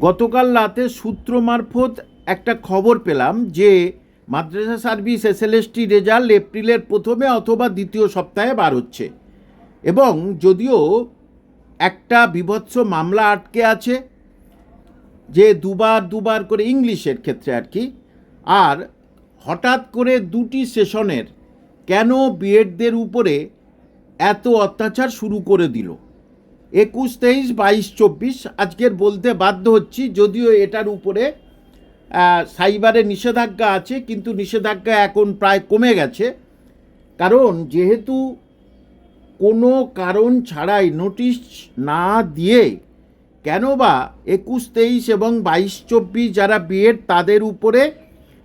গতকাল রাতে সূত্র মারফত একটা খবর পেলাম যে মাদ্রাসা সার্ভিস এসএলএসটি রেজাল্ট এপ্রিলের প্রথমে অথবা দ্বিতীয় সপ্তাহে বার হচ্ছে। এবং যদিও একটা বিভৎস মামলা আটকে আছে, যে দুবার দুবার করে ইংলিশের ক্ষেত্রে আর কি, আর হঠাৎ করে দুটি সেশনের কেন বিএডদের উপরে এত অত্যাচার শুরু করে দিল? একুশ তেইশ বাইশ চব্বিশ। আজকের বলতে বাধ্য হচ্ছি, যদিও এটার উপরে সাইবারে নিষেধাজ্ঞা আছে, কিন্তু নিষেধাজ্ঞা এখন প্রায় কমে গেছে। কারণ, যেহেতু কোনো কারণ ছাড়াই নোটিশ না দিয়ে কেন বা একুশ তেইশ এবং বাইশ চব্বিশ যারা বিএড তাদের উপরে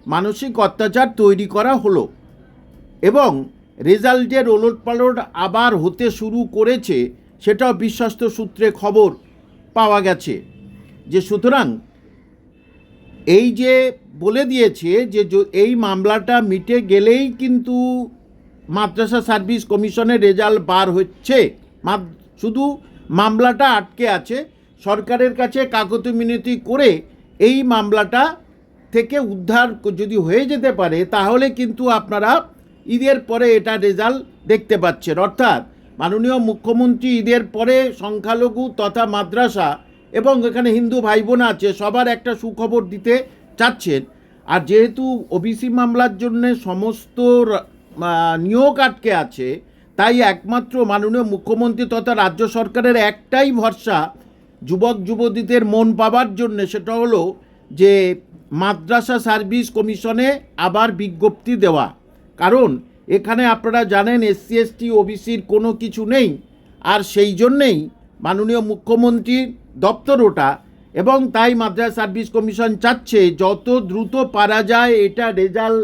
মানসিক অত্যাচার তৈরি করা হলো। এবং রেজাল্টের ওলট পালট আবার হতে শুরু করেছে সেটাও বিশ্বস্ত সূত্রে খবর পাওয়া গেছে যে সুতরাং এই যে বলে দিয়েছে যে এই মামলাটা মিটে গেলেই কিন্তু মাদ্রাসা সার্ভিস কমিশনের রেজাল্ট বার হচ্ছে। শুধু মামলাটা আটকে আছে, সরকারের কাছে কাকতি মিনতি করে এই মামলাটা থেকে উদ্ধার যদি হয়ে যেতে পারে, তাহলে কিন্তু আপনারা ঈদের পরে এটা রেজাল্ট দেখতে পাচ্ছেন। অর্থাৎ মাননীয় মুখ্যমন্ত্রী ঈদের পরে সংখ্যালঘু তথা মাদ্রাসা এবং এখানে হিন্দু ভাই বোন আছে, সবার একটা সুখবর দিতে চাচ্ছেন। আর যেহেতু ওবিসি মামলার জন্য সমস্ত নিয়োগ আটকে আছে, তাই একমাত্র মাননীয় মুখ্যমন্ত্রী তথা রাজ্য সরকারের একটাই ভরসা যুবক যুবতীদের মন পাবার জন্য, সেটা হলো যে মাদ্রাসা সার্ভিস কমিশনে আবার বিজ্ঞপ্তি দেওয়া। কারণ এখানে আপনারা জানেন এসসি, এসটি, ওবিসির কোনো কিছু নেই। আর সেই জন্যেই মাননীয় মুখ্যমন্ত্রীর দপ্তর ওটা, এবং তাই মাদ্রাসা সার্ভিস কমিশন চাচ্ছে যত দ্রুত পারা যায় এটা রেজাল্ট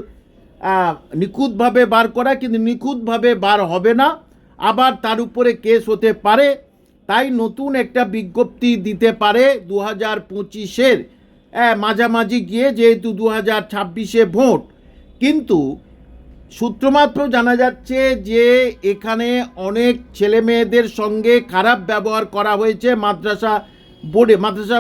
নিখুঁতভাবে বার করা, কিন্তু নিখুঁতভাবে বার হবে না। আবার তার উপরে কেস হতে পারে, তাই নতুন একটা বিজ্ঞপ্তি দিতে পারে দু হাজার পঁচিশের মাঝামাঝি গিয়ে যেহেতু দু হাজার ছাব্বিশে ভোট, কিন্তু সূত্রমাত্র জানা যাচ্ছে যে এখানে অনেক ছেলে মেয়েদের সঙ্গে খারাপ ব্যবহার করা হয়েছে মাদ্রাসা বোর্ডে, মাদ্রাসা